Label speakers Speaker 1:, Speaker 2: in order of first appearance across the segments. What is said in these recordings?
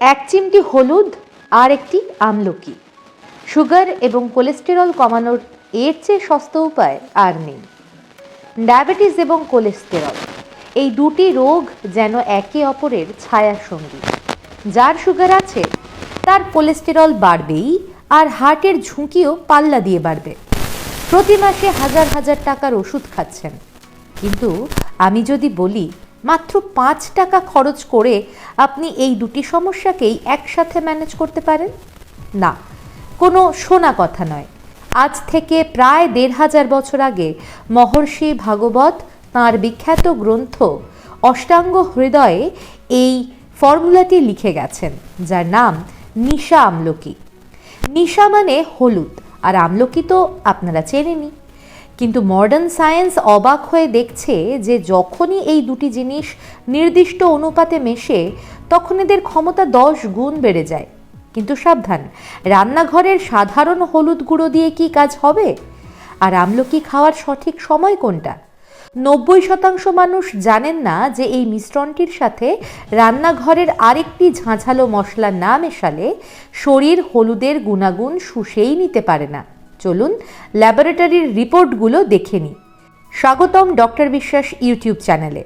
Speaker 1: এক চিমটি হলুদ আর একটি আমলকি। সুগার এবং কোলেস্টেরল কমানোর এর চেয়ে সস্তা উপায় আর নেই। ডায়াবেটিস এবং কোলেস্টেরল, এই দুটি রোগ যেন একে অপরের ছায়া সঙ্গী। যার সুগার আছে, তার কোলেস্টেরল বাড়বেই আর হার্টের ঝুঁকিও পাল্লা দিয়ে বাড়বে। প্রতি মাসে হাজার হাজার টাকার ওষুধ খাচ্ছেন। কিন্তু আমি যদি বলি মাত্র পাঁচ টাকা খরচ করে আপনি এই দুটি সমস্যাকেই একসাথে ম্যানেজ করতে পারেন? না, কোনো শোনা কথা নয়। আজ থেকে প্রায় দেড় হাজার বছর আগে মহর্ষি ভাগবত তাঁর বিখ্যাত গ্রন্থ অষ্টাঙ্গ হৃদয়ে এই ফর্মুলাটি লিখে গেছেন, যার নাম নিশা আমলকি। নিশা মানে হলুদ, আর আমলকি তো আপনারা চেনেনি কিন্তু মডার্ন সায়েন্স অবাক হয়ে দেখছে যে যখনই এই দুটি জিনিস নির্দিষ্ট অনুপাতে মেশে, তখন এদের ক্ষমতা দশ গুণ বেড়ে যায়। কিন্তু সাবধান, রান্নাঘরের সাধারণ হলুদ গুঁড়ো দিয়ে কি কাজ হবে? আর আমলকি খাওয়ার সঠিক সময় কোনটা? নব্বই শতাংশ মানুষ জানেন না যে এই মিশ্রণটির সাথে রান্নাঘরের আরেকটি ঝাঁঝালো মশলা না মেশালে শরীর হলুদের গুণাগুণ শুষেই নিতে পারে না। চলুন ল্যাবরেটরির রিপোর্টগুলো দেখে নিই। স্বাগতম ডক্টর বিশ্বাস ইউটিউব চ্যানেলে।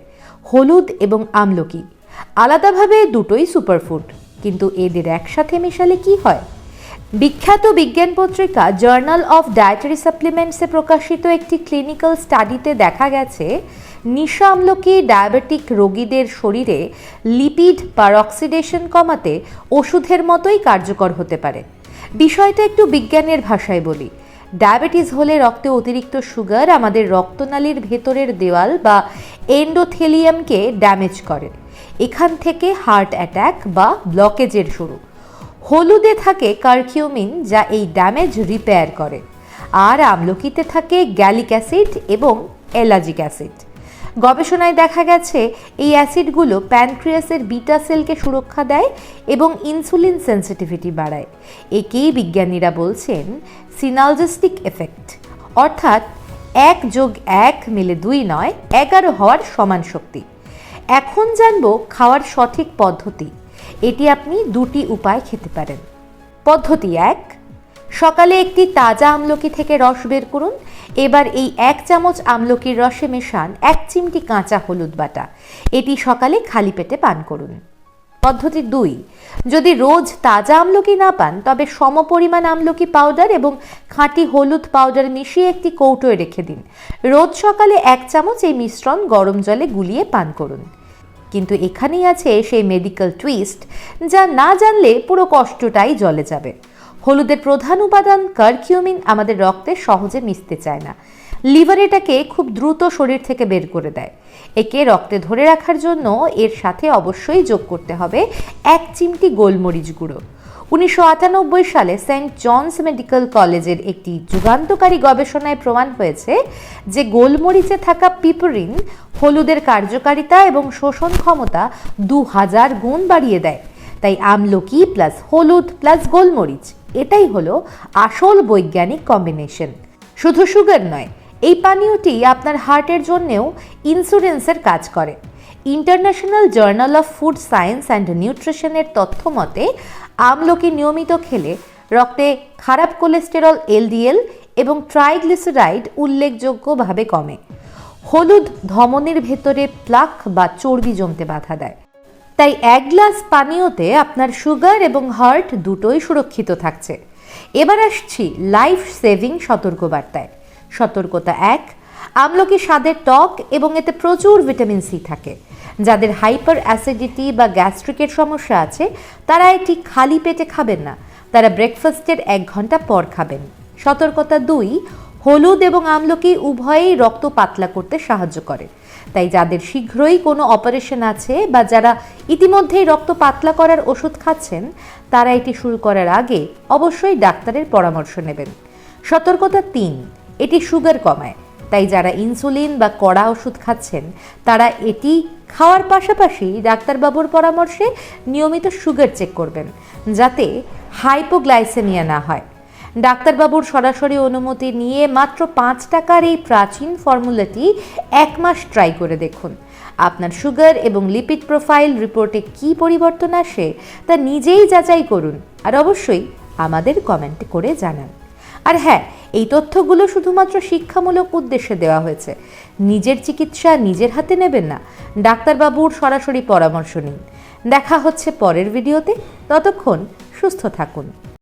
Speaker 1: হলুদ এবং আমলকি। আলাদাভাবে দুটোই সুপারফুড, কিন্তু এদের একসাথে মেশালে কি হয়? বিখ্যাত বিজ্ঞান পত্রিকা জার্নাল অফ ডায়েটারি সাপ্লিমেন্টসে প্রকাশিত একটি ক্লিনিক্যাল স্টাডিতে দেখা গেছে, নিশা আমলকি ডায়াবেটিক রোগীদের শরীরে লিপিড পারঅক্সিডেশন কমাতে ওষুধের মতোই কার্যকর হতে পারে। বিষয়টা একটু বিজ্ঞানের ভাষায় বলি। ডায়াবেটিস হলে রক্তে অতিরিক্ত সুগার আমাদের রক্তনালীর ভেতরের দেওয়াল বা এন্ডোথেলিয়ামকে ড্যামেজ করে। এখান থেকে হার্ট অ্যাট্যাক বা ব্লকেজের শুরু। হলুদে থাকে কার্কিউমিন যা এই ড্যামেজ রিপেয়ার করে। আর আমলকিতে থাকে গ্যালিক অ্যাসিড এবং এলাজিক অ্যাসিড। গবেষণায় দেখা গেছে, এই অ্যাসিডগুলো প্যানক্রিয়াসের বিটা সেলকে সুরক্ষা দেয় এবং ইনসুলিন সেন্সিটিভিটি বাড়ায়। একেই বিজ্ঞানীরা বলছেন সিনালজিস্টিক এফেক্ট। অর্থাৎ এক যোগ এক মিলে দুই নয়, এগারো হওয়ার সমান শক্তি। এখন জানব খাওয়ার সঠিক পদ্ধতি। এটি আপনি দুটি উপায় খেতে পারেন। পদ্ধতি এক সকালে একটি তাজা আমলকি থেকে রস বের করুন। এবার এই এক চামচ আমলকির রসে মেশান এক চিমটি কাঁচা হলুদ বাটা। এটি সকালে খালি পেটে পান করুন। পদ্ধতি দুই, যদি রোজ তাজা আমলকি না পান, তবে সমপরিমাণ আমলকি পাউডার এবং খাঁটি হলুদ পাউডার মিশিয়ে একটি কৌটোয় রেখে দিন। রোজ সকালে এক চামচ এই মিশ্রণ গরম জলে গুলিয়ে পান করুন। কিন্তু এখানেই আছে সেই মেডিকেল টুইস্ট যা না জানলে পুরো কষ্টটাই জলে যাবে। হলুদের প্রধান উপাদান কারকিউমিন আমাদের রক্তে সহজে মিশতে চায় না। লিভার এটাকে খুব দ্রুত শরীর থেকে বের করে দেয়। একে রক্তে ধরে রাখার জন্য এর সাথে অবশ্যই যোগ করতে হবে এক চিমটি গোলমরিচ গুঁড়ো। উনিশশো আটানব্বই সালে সেন্ট জনস মেডিকেল কলেজের একটি যুগান্তকারী গবেষণায় প্রমাণ হয়েছে যে গোলমরিচে থাকা পিপরিন হলুদের কার্যকারিতা এবং শোষণ ক্ষমতা দু হাজার গুণ বাড়িয়ে দেয়। তাই আমলকি প্লাস হলুদ প্লাস গোলমরিচ এটাই হলো আসল বৈজ্ঞানিক কম্বিনেশন শুধু সুগার নয়, এই পানীয়টি আপনার হার্টের জন্যেও ইন্স্যুরেন্সের কাজ করে। International journal of food science and নিউট্রিশনের তথ্য মতে, আমলকি নিয়মিত খেলে রক্তে খারাপ কোলেস্টেরল এলডিএল এবং ট্রাইগ্লিসারাইড উল্লেখযোগ্যভাবে কমে। হলুদ ধমনের ভেতরে প্লাক বা চর্বি জমতে বাধা দেয়। তাই এক গ্লাস পানীয়তে আপনার সুগার এবং হার্ট দুটোই সুরক্ষিত থাকছে। এবার আসছি লাইফ সেভিং সতর্কবার্তায়। সতর্কতা এক, আমলকি স্বাদের টক এবং এতে প্রচুর ভিটামিন সি থাকে। যাদের হাইপার অ্যাসিডিটি বা গ্যাস্ট্রিকের সমস্যা আছে, তারা এটি খালি পেটে খাবেন না। তারা ব্রেকফাস্টের এক ঘণ্টা পর খাবেন। সতর্কতা দুই হলুদ এবং আমলকি উভয়েই রক্ত পাতলা করতে সাহায্য করে। তাই যাদের শীঘ্রই কোনো অপারেশন আছে বা যারা ইতিমধ্যেই রক্ত পাতলা করার ওষুধ খাচ্ছেন, তারা এটি শুরু করার আগে অবশ্যই ডাক্তারের পরামর্শ নেবেন। সতর্কতা তিন, এটি সুগার কমায়। তাই যারা ইনসুলিন বা কড়া ওষুধ খাচ্ছেন, তারা এটি খাওয়ার পাশাপাশি ডাক্তারবাবুর পরামর্শে নিয়মিত সুগার চেক করবেন, যাতে হাইপোগ্লাইসেমিয়া না হয়। ডাক্তারবাবুর সরাসরি অনুমতি নিয়ে মাত্র পাঁচ টাকার এই প্রাচীন ফর্মুলাটি এক মাস ট্রাই করে দেখুন। আপনার সুগার এবং লিপিড প্রোফাইল রিপোর্টে কী পরিবর্তন আসে তা নিজেই যাচাই করুন আর অবশ্যই আমাদের কমেন্ট করে জানান। আর হ্যাঁ এই তথ্যগুলো শুধুমাত্র শিক্ষামূলক উদ্দেশ্যে দেওয়া হয়েছে। নিজের চিকিৎসা নিজের হাতে নেবেন না, ডাক্তারবাবুর সরাসরি পরামর্শ নিন। দেখা হচ্ছে পরের ভিডিওতে। ততক্ষণ সুস্থ থাকুন।